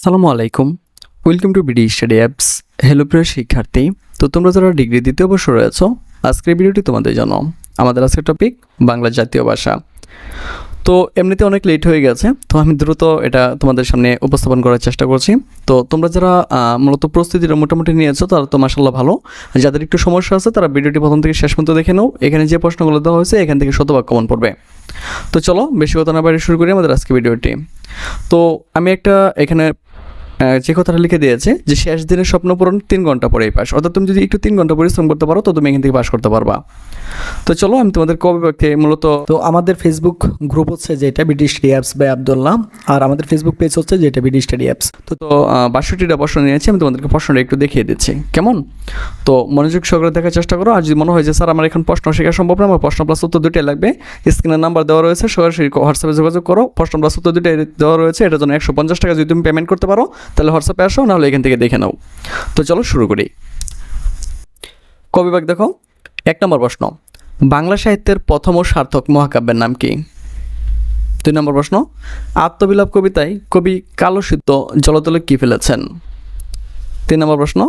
আসসালামু আলাইকুম। Welcome to BD study apps hello প্রিয় শিক্ষার্থী, তো তোমরা যারা ডিগ্রি দ্বিতীয় বর্ষ রয়েছ, আজকের ভিডিওটি তোমাদের জন্য। আমাদের আজকের টপিক বাংলা জাতীয় ভাষা। তো এমনিতে অনেক লেট হয়ে গেছে, তো আমি দ্রুত এটা তোমাদের সামনে উপস্থাপন করার চেষ্টা করছি। তো তোমরা যারা মূলত প্রস্তুতিটা মোটামুটি নিয়েছো, তারা তো মাসাল্লাহ ভালো। যাদের একটু সমস্যা আছে, তারা ভিডিওটি প্রথম থেকে শেষ পর্যন্ত দেখে নাও। এখানে যে প্রশ্নগুলো দেওয়া হয়েছে, এখান থেকে শতভাগ কমন পড়বে। তো চলো, বেশি কথা না বাইরে শুরু করি আমাদের আজকে ভিডিওটি। তো আমি একটা এখানে যে কথাটা লিখে দিয়েছে যে শেষ দিনের স্বপ্ন পূরণ তিন ঘণ্টা পরেই পাস। অর্থাৎ তুমি যদি একটু তিন ঘণ্টা পরিশ্রম করতে পারো, তো তুমি এখান থেকে পাস করতে পারবা। তো চলো আমি তোমাদের কবে মূলত তো আমাদের ফেসবুক গ্রুপ হচ্ছে যেটা BD study apps by Abdullah আর আমাদের ফেসবুক পেজ হচ্ছে যেটা বিডি স্টাডি অ্যাপস তো তো বাষট্টিটা প্রশ্ন নিয়েছি আমি তোমাদেরকে প্রশ্নটা একটু দেখিয়ে দিচ্ছি। কেমন? তো মনোযোগ সহকারে দেখার চেষ্টা করো আর যদি মনে হয় যে স্যার আমার এখন প্রশ্ন শেখা সম্ভব না আমার প্রশ্ন প্লাস উত্তর দুটাই লাগবে স্ক্রিনের নাম্বার দেওয়া রয়েছে সরাসরি হোয়াটসঅ্যাপে যোগাযোগ করো প্রশ্ন প্লাস উত্তর দুটাই দেওয়া রয়েছে এটার জন্য একশো পঞ্চাশ টাকা যদি তুমি পেমেন্ট করতে পারো তাহলে হোয়াটসঅ্যাপে আসো নাহলে এখান থেকে দেখে নাও। তো চলো শুরু করি। কবিভাগ দেখো। এক নম্বর প্রশ্ন, বাংলা সাহিত্যের প্রথম ও সার্থক মহাকাব্যের নাম কি? দুই নম্বর প্রশ্ন, আত্মবিলাপ কবিতায় কবি কালসিদ্ধ জলতলে কি ফেলেছেন? তিন নম্বর প্রশ্ন,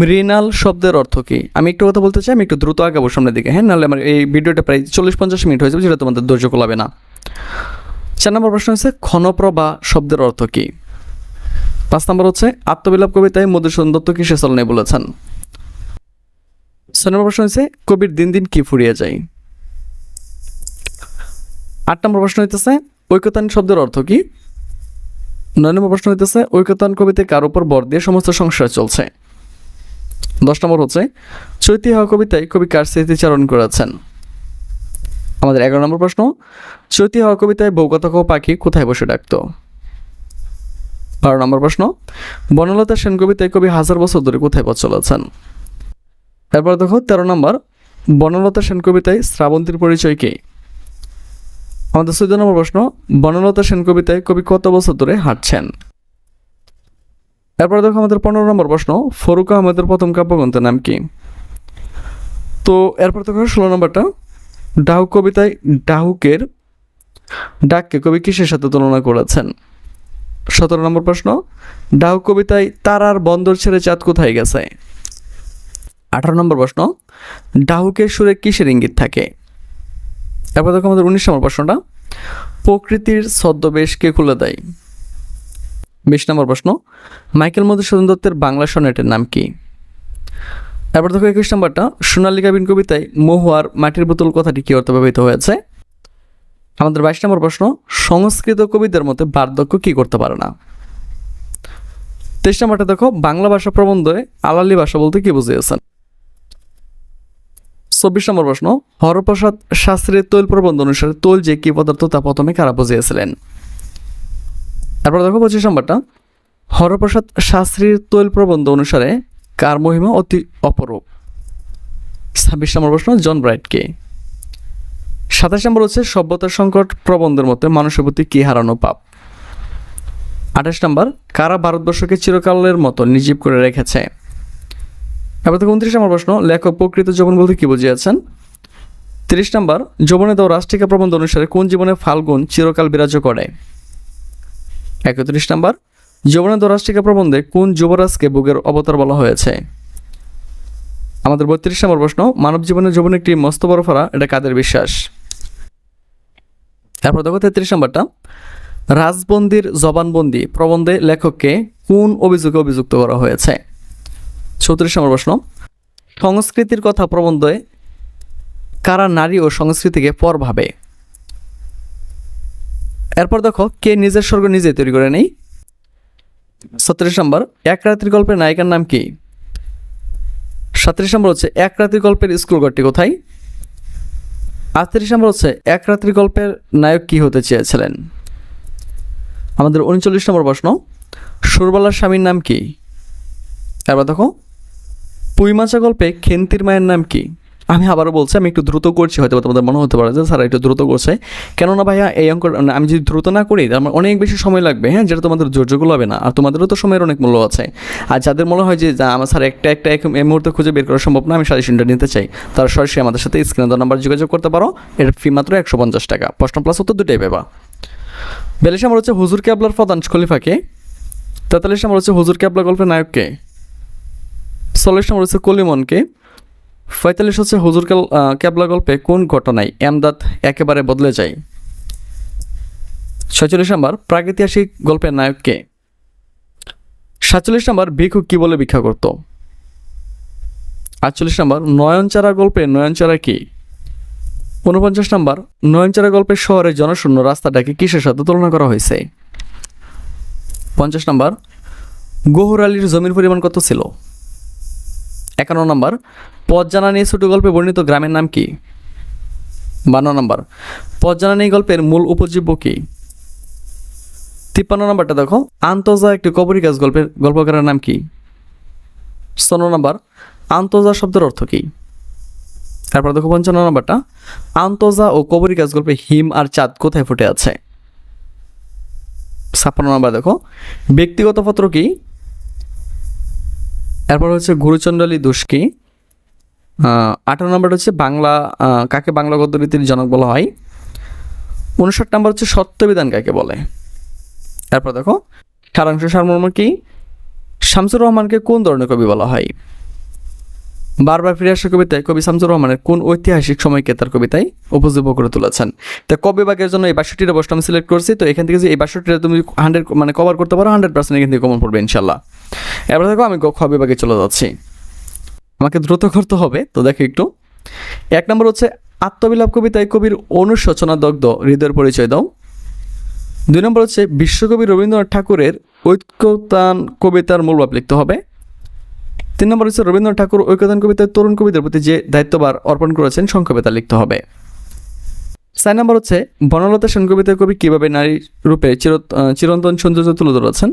মৃণাল শব্দের অর্থ কি? আমি একটু কথা বলতে চাই, আমি একটু দ্রুত আগাবো সামনের দিকে হ্যাঁ? নাহলে আমার এই ভিডিওটা প্রায় চল্লিশ পঞ্চাশ মিনিট হয়ে যাবে যেটা তোমাদের ধৈর্য কোলাবে না। চার নম্বর প্রশ্ন হচ্ছে ক্ষণপ্রভা শব্দের অর্থ কি? পাঁচ নম্বর হচ্ছে, আত্মবিলাপ কবিতায় মধুসূদন দত্ত কিসে চলনে বলেছেন? ছয় নম্বর প্রশ্ন হচ্ছে কবির দিন দিন কি ফুরিয়ে যায়? আট নম্বর প্রশ্ন হইতেছে ঐকতান শব্দের অর্থ কি? নয় নম্বর প্রশ্ন হইতেছে ঐকতান কবিতে কার উপর বর দিয়ে সমস্ত সংসার চলছে? দশ নম্বর হচ্ছে, চৈতি হওয়া কবিতায় কবি কার স্মৃতিচারণ করেছেন? আমাদের এগারো নম্বর প্রশ্ন, চৈতি হওয়া কবিতায় বৌকথক পাখি কোথায় বসে ডাকত? বারো নম্বর প্রশ্ন, বনলতা সেন কবিতায় কবি হাজার বছর ধরে কোথায় পথ চলেছেন এরপর দেখো, তেরো নম্বর, বনলতা সেন কবিতায় শ্রাবন্তীর পরিচয় কি? আমাদের চৌদ্দ নম্বর প্রশ্ন, বনলতা সেন কবিতায় কবি কত বছর ধরে হাঁটছেন? এরপর দেখো, আমাদের পনেরো নম্বর প্রশ্ন, ফরুক আহমেদের প্রথম কাব্যগ্রন্থের নাম কি? তো এরপর দেখো, ষোলো নম্বরটা ডাহুক কবিতায় ডাহুকের ডাককে কবি কিসের সাথে তুলনা করেছেন? সতেরো নম্বর প্রশ্ন ডাহুক কবিতায় তারার বন্দর ছেড়ে চাঁদ কোথায় গেছে? আঠারো নম্বর প্রশ্ন, ডাহুকের সুরে কিসের ইঙ্গিত থাকে? এরপর দেখো আমাদের উনিশ নম্বর প্রশ্নটা, প্রকৃতির ছদ্মবেশ কে খুলে দেয়? বিশ নম্বর প্রশ্ন, মাইকেল মধুসূদন দত্তের বাংলা সনেটের নাম কি? এরপর দেখো একুশ নম্বরটা, সোনালী কাবিন কবিতায় মহুয়ার মাটির বোতল কথাটি কি অর্থ ব্যবহৃত হয়েছে? আমাদের বাইশ নম্বর প্রশ্ন, সংস্কৃত কবিদের মতে বার্ধক্য কি করতে পারে না? তেইশ নম্বরটা দেখো, বাংলা ভাষা প্রবন্ধে আলালি ভাষা বলতে কি বুঝিয়েছেন? চব্বিশ নম্বর প্রশ্ন, হরপ্রসাদ শাস্ত্রীর তৈল প্রবন্ধ অনুসারে তৈল যে কি পদার্থ তা প্রথমে কারা বুঝিয়েছিলেন? তারপর দেখো পঁচিশ নম্বরটা, হরপ্রসাদ শাস্ত্রীর তৈল প্রবন্ধ অনুসারে কার মহিমা অতি অপরূপ? ছাব্বিশ নম্বর প্রশ্ন, জন ব্রাইটকে। সাতাশ নম্বর হচ্ছে সভ্যতার সংকট প্রবন্ধের মধ্যে মানুষের প্রতি কি হারানো পাপ? আঠাশ নম্বর, কারা ভারতবর্ষকে চিরকালের মতো নিজীব করে রেখেছে? এবার থেকে উনত্রিশ নম্বর প্রশ্ন, লেখক প্রকৃত যৌবন বলতে কি বুঝিয়েছেন? তিরিশ নম্বর, যৌবনে দেওয়া রাষ্ট্রিকা প্রবন্ধ অনুসারে কোন জীবনে ফাল্গুন চিরকাল বিরাজ করে? একত্রিশ নম্বর, যৌবনে দেওয়া রাষ্ট্রিকা প্রবন্ধে কোন যুবরাজকে বুকের অবতার বলা হয়েছে? আমাদের বত্রিশ নম্বর প্রশ্ন, মানব জীবনে যৌবন একটি মস্ত বড় ফরা এটা কাদের বিশ্বাস? তারপর দেখো তেত্রিশ নম্বরটা, রাজবন্দির জবানবন্দি প্রবন্ধে লেখককে কোন অভিযোগে অভিযুক্ত করা হয়েছে? চৌত্রিশ নম্বর প্রশ্ন। সংস্কৃতির কথা প্রবন্ধে কারা নারী ও সংস্কৃতিকে পর ভাবে? এরপর দেখো, কে নিজের স্বর্গ নিজে তৈরি করে নেই? ছত্রিশ নম্বর, এক রাত্রি গল্পের নায়িকার নাম কি? সাতত্রিশ নম্বর হচ্ছে, এক রাত্রি গল্পের স্কুল ঘরটি কোথায়? আটত্রিশ নম্বর হচ্ছে, এক রাত্রি গল্পের নায়ক কি হতে চেয়েছিলেন? আমাদের উনচল্লিশ নম্বর প্রশ্ন, সুরবালার স্বামীর নাম কি? এবার দেখো পুইমাচা গল্পে খেন্তির মায়ের নাম কি? আমি আবারও বলছি, আমি একটু দ্রুত করছি হয়তো তোমাদের মনে হতে পারে যে স্যার একটু দ্রুত করছে। কেননা ভাইয়া, এই অঙ্ক আমি যদি দ্রুত না করি আমার অনেক বেশি সময় লাগবে হ্যাঁ? যেটা তোমাদের ধৈর্যগুলো হবে না, আর তোমাদেরও তো সময়ের অনেক মূল্য আছে। আর যাদের মনে হয় যে আমার স্যার একটা একটা, এক এই মুহূর্তে খুঁজে বের করা সম্ভব না, আমি সাজেশনটা নিতে চাই, তারা সরাসরি আমাদের সাথে স্ক্রিনে দেওয়া নাম্বার যোগাযোগ করতে পারো। এর ফি মাত্র একশো পঞ্চাশ টাকা। প্রশ্ন প্লাস উত্তর দুটাই পেবা বেলিশ আমার হচ্ছে হুজুর কেবলার প্রধান খলিফাকে তেতাল্লিশ নম্বর হচ্ছে হুজুর ক্যাবলা গল্পের নায়ককে চল্লিশ নম্বর হচ্ছে কলিমনকে। পঁয়তাল্লিশ হচ্ছে হুজুর ক্যাবলা গল্পে কোন ঘটনায় এমদাদ একেবারে বদলে যায়? ছয়চল্লিশ নম্বর, প্রাগৈতিহাসিক গল্পের নায়ককে সাতচল্লিশ নম্বর, ভিক্ষু কি বলে ভিক্ষা করত? আটচল্লিশ নম্বর, নয়নচারা গল্পে নয়নচারা কি? ঊনপঞ্চাশ নম্বর, নয়নচারা গল্পের শহরের জনশূন্য রাস্তাটাকে কিসের সাথে তুলনা করা হয়েছে? পঞ্চাশ নম্বর, গহুর আলীর জমির পরিমাণ কত ছিল? একান্ন নম্বর পথ জানা নিয়ে ছোট গল্পে বর্ণিত গ্রামের নাম কি? বান্ন নম্বর পথ নিয়ে গল্পের মূল উপজীব্য কি? তিপ্পান্ন নম্বরটা দেখো, আন্তজা একটি কবরী গাছ গল্পের গল্পকারের নাম কি? ষোলো নম্বর, আন্তজা শব্দের অর্থ কী? তারপর দেখো পঞ্চান্ন নম্বরটা, আন্তজা ও কবরী গাছ গল্পে হিম আর চাঁদ কোথায় ফুটে আছে? ছাপ্পান্ন নম্বর দেখো, ব্যক্তিগত পত্র কি? এরপর হচ্ছে গুরুচণ্ডলী দোষ কি আঠারো নম্বর হচ্ছে বাংলা কাকে বাংলা গদ্য রীতির জনক বলা হয়? উনষাট নম্বর হচ্ছে সত্যবিধান কাকে বলে? তারপর দেখো, সারাংশ সারমর্ম কি? শামসুর রহমানকে কোন ধরনের কবি বলা হয়? বারবার ফিরে আসা কবিতায় কবি শামসুর রহমানের কোন ঐতিহাসিক সময়কে তার কবিতায় উপজীব্য করে তুলেছেন? তো কবি বাগের জন্য এই বাষট্টিটা প্রশ্ন আমি সিলেক্ট করছি, তো এখান থেকে যে এই বাষট্টিটা তুমি হান্ড্রেড মানে কভার করতে পারো হান্ড্রেড পার্সেন্ট এখান থেকে কমন পড়বে ইনশাল্লাহ এবার দেখো আমি খ বিভাগে চলে যাচ্ছি। আমাকে দ্রুত করতে হবে, তো দেখো একটু। এক নম্বর হচ্ছে আত্মবিলাপ কবিতায় কবির অনুশোচনা দগ্ধ, হৃদয়ের পরিচয় দাও। দুই নম্বর হচ্ছে বিশ্বকবি রবীন্দ্রনাথ ঠাকুরের ঐক্যতান কবিতার মূল ভাব লিখতে হবে। তিন নম্বর হচ্ছে রবীন্দ্রনাথ ঠাকুর ঐক্যতান কবিতায় তরুণ কবিদের প্রতি যে দায়িত্ববার অর্পণ করেছেন সংক্ষেপে তা লিখতে হবে। চার নম্বর হচ্ছে বনলতা সেন কবিতায় কবি কীভাবে নারী রূপে চির চিরন্তন সৌন্দর্য তুলে ধরেছেন?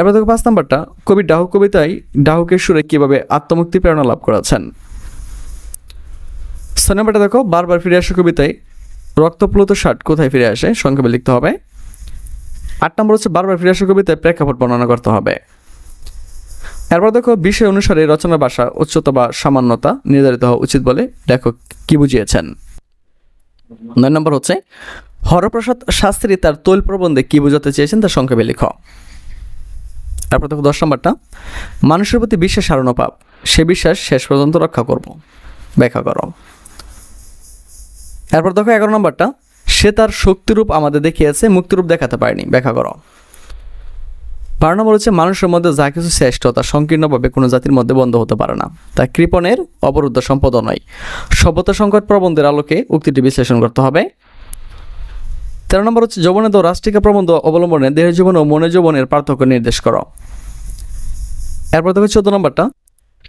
এবার দেখো পাঁচ নম্বরটা, কবি ডাহু কবিতায় ডাহুকের সুরে কীভাবে আত্মমুক্তি প্রেরণা লাভ করেছেন? ছয় নম্বরটা দেখো, বারবার ফিরে আসা কবিতায় রক্তপ্লুত ষাট কোথায় ফিরে আসে? সংক্ষেপে লিখতে হবে। আট নম্বর হচ্ছে, বারবার ফিরে আসা কবিতায় প্রেক্ষাপট বর্ণনা করতে হবে। এরপর দেখো, বিষয় অনুসারে রচনা ভাষা উচ্চতা বা সামান্যতা নির্ধারিত হওয়া উচিত বলে লেখক কি বুঝিয়েছেন? নয় নম্বর হচ্ছে, হরপ্রসাদ শাস্ত্রী তার তৈল প্রবন্ধে কি বোঝাতে চেয়েছেন তার সংক্ষেপে লিখ। তারপর দেখো দশ নম্বরটা। মানুষের প্রতি বিশ্বাস হারানো পাপ, সে বিশ্বাস শেষ পর্যন্ত রক্ষা করব। ব্যাখ্যা করো। এরপর দেখো এগারো নম্বরটা, সে তার শক্তিরূপ আমাদের দেখিয়েছে, মুক্তিরূপ দেখাতে পারেনি। ব্যাখ্যা করো। বারো নম্বর হচ্ছে, মানুষের মধ্যে যা কিছু শ্রেষ্ঠ, তা সংকীর্ণভাবে কোনো জাতির মধ্যে বন্ধ হতে পারে না। তা কৃপণের অবরুদ্ধ সম্পদ নয় সভ্যতা সংকট প্রবন্ধের আলোকে উক্তিটি বিশ্লেষণ করতে হবে। তেরো নম্বর হচ্ছে যৌবনে তো রাষ্ট্রিকা প্রবন্ধ অবলম্বনে দেহের জীবন ও মনের যৌবনের পার্থক্য নির্দেশ করো। এরপর দেখো চোদ্দ নম্বরটা।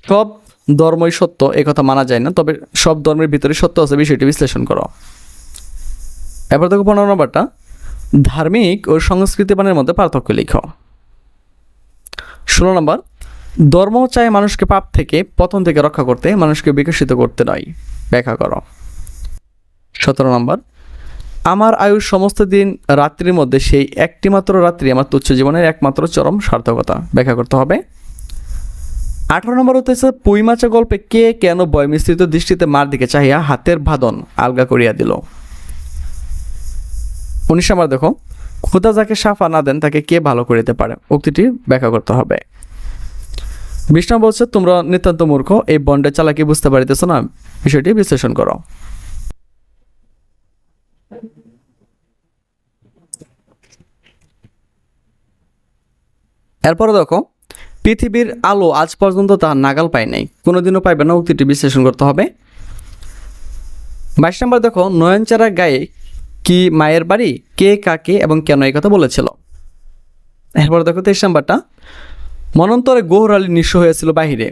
সব ধর্মই সত্য কথা মানা যায় না, তবে সব ধর্মের ভিতরে সত্য আছে, বিষয়টি বিশ্লেষণ করো। এরপর দেখো পনেরো নম্বরটা। ধার্মিক ও সংস্কৃতিবানের মধ্যে পার্থক্য লিখো। ষোলো নম্বর। ধর্ম চায় মানুষকে পাপ থেকে, পতন থেকে রক্ষা করতে, মানুষকে বিকশিত করতে নয়। ব্যাখ্যা করো। সতেরো নম্বর। আমার আয়ুর সমস্ত দিন রাত্রির মধ্যে সেই একটি মাত্র রাত্রি আমার তুচ্ছ জীবনের একমাত্র চরম সার্থকতা। ব্যাখ্যা করতে হবে। আঠারো নম্বর হতেছে পুই মাছা গল্পে কে কেন বয় মিশ্রিত দৃষ্টিতে মার দিকে চাহিয়া হাতের ভাদন আলগা করিয়া দিল? উনিশ নম্বর দেখো, খোদা যাকে সাফা না দেন তাকে কে ভালো করিতে পারে? উক্তিটি ব্যাখ্যা করতে হবে। বিষ্ণু বলছে তোমরা নিতান্ত মূর্খ, এই বন্ডের চালাকি বুঝতে পারিতেছ না? বিষয়টি বিশ্লেষণ করো। এরপরে দেখো, পৃথিবীর আলো আজ পর্যন্ত তা নাগাল পায় নাই। কোনোদিনও পাইবে না উক্তিটি বিশ্লেষণ করতে হবে। বাইশ নম্বর দেখো, নয়নচারা গায়ে কি মায়ের বাড়ি? কে, কাকে এবং কেন এই কথা বলেছিল? এরপর দেখো তেইশ নাম্বারটা, মনন্তরে গোহর আলী নিঃস্ব হয়েছিল বাহিরে।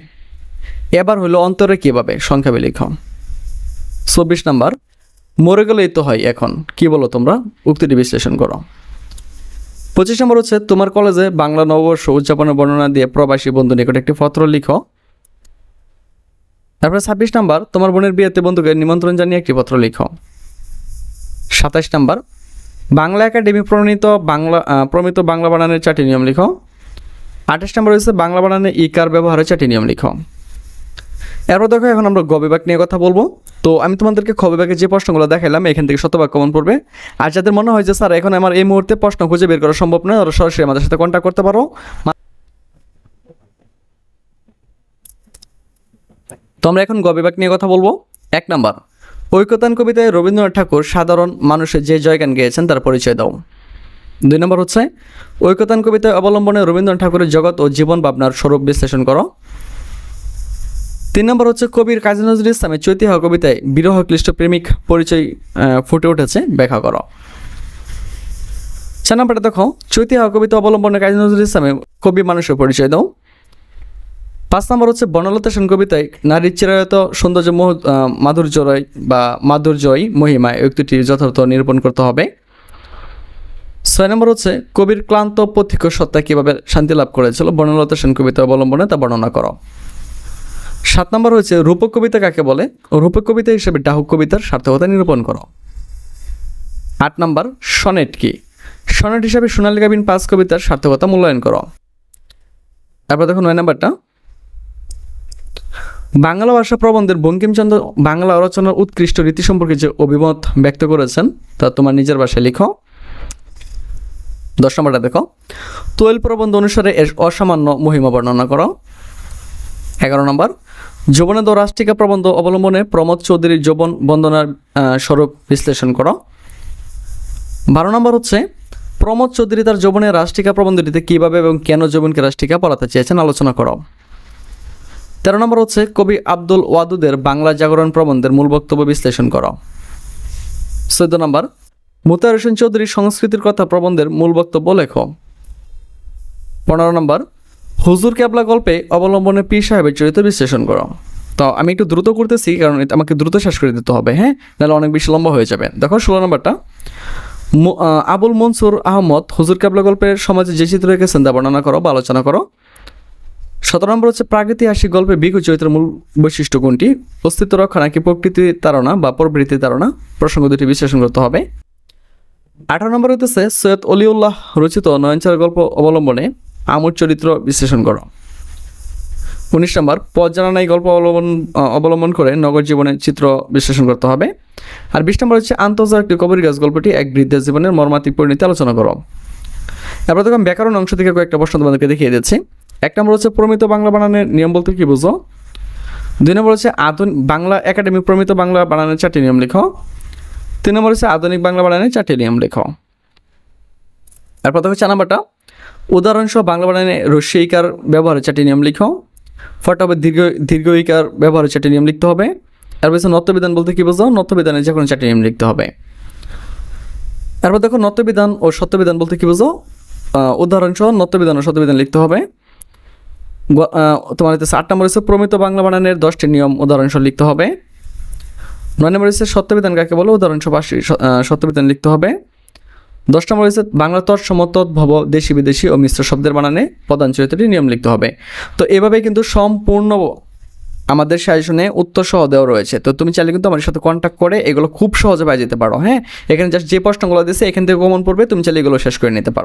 এবার হলো অন্তরে কীভাবে? সংখ্যাবে লিখ চব্বিশ নাম্বার, মরে গেলেই তো হয় এখন। কি বলো তোমরা? উক্তিটি বিশ্লেষণ করো। পঁচিশ নম্বর হচ্ছে, তোমার কলেজে বাংলা নববর্ষ উদযাপনের বর্ণনা দিয়ে প্রবাসী বন্ধু নিকট একটি পত্র লিখো। তারপরে ছাব্বিশ নম্বর, তোমার বোনের বিয়েতে বন্ধুকে নিমন্ত্রণ জানিয়ে একটি পত্র লিখো। সাতাশ নম্বর, বাংলা একাডেমি প্রণীত বাংলা প্রমিত বাংলা বানানের চারটি নিয়ম লিখো। আঠাশ নম্বর হচ্ছে, বাংলা বানানে ইকার ব্যবহারের চারটি নিয়ম লিখো। এরপর দেখো, এখন আমরা গ বিভাগ নিয়ে কথা বলব। তো আমি তোমাদেরকে খবর ব্যাগে যে প্রশ্নগুলো দেখাইলাম, এখান থেকে শতভাগ কমন পড়বে। আর যাদের মনে হয় যে, স্যার, এখন আমার এই মুহূর্তে প্রশ্ন খুঁজে বের করা সম্ভব নয় ওরা সরাসরি আমাদের সাথে কন্ট্যাক্ট করতে পারো। তো আমরা এখন গ নিয়ে কথা বলব। এক নাম্বার ঐকতান কবিতায় রবীন্দ্রনাথ ঠাকুর সাধারণ মানুষের যে জয়গান গেয়েছেন, তার পরিচয় দাও। দুই নম্বর হচ্ছে ঐকতান কবিতায় অবলম্বনে রবীন্দ্রনাথ ঠাকুরের জগৎ ও জীবন ভাবনার স্বরূপ বিশ্লেষণ করো। তিন নম্বর হচ্ছে কবির কাজী নজরুল ইসলামের চৈতিহা কবিতায় বিরহ ক্লিষ্ট প্রেমিক পরিচয় ফুটে উঠেছে। ব্যাখ্যা করো। চার নম্বরটা দেখো। চৈতিহা কবিতা অবলম্বনে কাজী নজরুল ইসলামের কবি মানুষের পরিচয় দাও। পাঁচ নম্বর হচ্ছে বনলতা সেন কবিতায় নারীর চিরায়ত সৌন্দর্য মোহ আহ, মাধুর্যরয় বা মাধুর্যই মহিমায় উক্তিটি যথার্থ নিরূপণ করতে হবে। ছয় নম্বর হচ্ছে কবির ক্লান্ত পথিক সত্তা কীভাবে শান্তি লাভ করেছিল? বনলতা সেন কবিতা অবলম্বনে তা বর্ণনা করো। সাত নম্বর হচ্ছে রূপক কবিতা কাকে বলে? রূপক কবিতা হিসেবে ডাহুক কবিতার সার্থকতা নিরূপণ করো। আট নম্বর, সনেট কি? সনেট হিসাবে সোনালী গাবিন পাঁচ কবিতার সার্থকতা মূল্যায়ন করো। তারপর দেখো নয় নাম্বারটা। বাংলা ভাষা প্রবন্ধের বঙ্কিমচন্দ্র বাংলা রচনার উৎকৃষ্ট রীতি সম্পর্কে যে অভিমত ব্যক্ত করেছেন, তা তোমার নিজের ভাষায় লিখো। দশ নম্বরটা দেখো। তৈল প্রবন্ধ অনুসারে এর অসামান্য মহিমা বর্ণনা করো। এগারো নম্বর যৌবনে দো রাষ্ট্রিকা প্রবন্ধ অবলম্বনে প্রমোদ চৌধুরীর যৌবন বন্দনার স্বরূপ বিশ্লেষণ করো। বারো নম্বর হচ্ছে, প্রমোদ চৌধুরী তার যৌবনের রাষ্ট্রিকা প্রবন্ধটিতে কীভাবে এবং কেন যৌবনকে রাষ্ট্রিকা পড়াতে চেয়েছেন আলোচনা করো। তেরো নম্বর হচ্ছে, কবি আব্দুল ওয়াদুদের বাংলা জাগরণ প্রবন্ধের মূল বক্তব্য বিশ্লেষণ করো। চোদ্দ নম্বর মুতার হোসেন চৌধুরী সংস্কৃতির কথা প্রবন্ধের মূল বক্তব্য লেখো। পনেরো নম্বর হুজুর ক্যাবলা গল্পে অবলম্বনে পীর সাহেবের চরিত্র বিশ্লেষণ করো। তো আমি একটু দ্রুত করতেছি, কারণ আমাকে দ্রুত শেষ করে দিতে হবে হ্যাঁ? নাহলে অনেক বেশি লম্বা হয়ে যাবে। দেখো, ষোলো নম্বরটা। আবুল মনসুর আহমদ হুজুর ক্যাবলা গল্পের সমাজে যে চিত্র রেখেছেন তা বর্ণনা করো বা আলোচনা করো। সতেরো নম্বর হচ্ছে প্রাগৈতিহাসিক গল্পে বিঘু চরিত্রের মূল বৈশিষ্ট্য কোনটি? অস্তিত্ব রক্ষা নাকি প্রকৃতির তারা বা প্রবৃত্তির তারা প্রসঙ্গ দুটি বিশ্লেষণ করতে হবে। আঠারো নম্বর হইতেছে সৈয়দ অলিউল্লাহ রচিত নয়নচার গল্প অবলম্বনে আমর চরিত্র বিশ্লেষণ করো। উনিশ নম্বর, পথ জানা নাই গল্প অবলম্বন অবলম্বন করে নগর জীবনের চিত্র বিশ্লেষণ করতে হবে। আর বিশ নম্বর হচ্ছে, আন্তর্জাতিক কবরী গাছ গল্পটি এক বৃদ্ধের জীবনের মর্মান্তিক পরিণতি আলোচনা করো। এরপর দেখো, ব্যাকরণ অংশ থেকে কয়েকটা প্রশ্ন তোমাদেরকে দেখিয়ে দিচ্ছি। এক নম্বর হচ্ছে, প্রমিত বাংলা বানানের নিয়ম বলতে কি বুঝো? দুই নম্বর হচ্ছে আধুনিক বাংলা একাডেমি প্রমিত বাংলা বানানের চারটি নিয়ম লিখো। তিন নম্বর হচ্ছে, আধুনিক বাংলা বানানের চারটি নিয়ম লেখো। এরপর দেখো চার নাম্বারটা। উদাহরণসহ বাংলা বানানে রস্যইকার ব্যবহারের চারটি নিয়ম লিখো। ফট হবে দীর্ঘ, দীর্ঘইকার ব্যবহারের চারটি নিয়ম লিখতে হবে। তারপর হচ্ছে নত্যবিধান বলতে কি বোঝো নত্যবিধানের যে কোনো চারটি নিয়ম লিখতে হবে। তারপর দেখো নত্যবিধান ও সত্যবিধান বলতে কি বোঝো উদাহরণসহ নত্যবিধান ও সত্যবিধান লিখতে হবে। তোমার হচ্ছে আট নম্বর হচ্ছে প্রমিত বাংলা বানানের দশটি নিয়ম উদাহরণসহ লিখতে হবে। নয় নম্বর হচ্ছে সত্যবিধান কাকে বলো? উদাহরণসহ সত্যবিধান লিখতে হবে। দশ নম্বর হচ্ছে বাংলা তৎসম ভব দেশি বিদেশি ও মিশ্র শব্দের বানানে প্রধান চরিত্রটি নিয়ম লিখতে হবে। তো এভাবে কিন্তু সম্পূর্ণ আমাদের সাজেশনে উত্তর সহ দেওয়া রয়েছে। তো তুমি চাইলে কিন্তু আমাদের সাথে কন্ট্যাক্ট করে এগুলো খুব সহজে পাই যেতে পারো হ্যাঁ? এখানে জাস্ট যে প্রশ্নগুলো দিয়েছে এখান থেকে কমন পড়বে, তুমি চাইলে এগুলো শেষ করে নিতে পারো।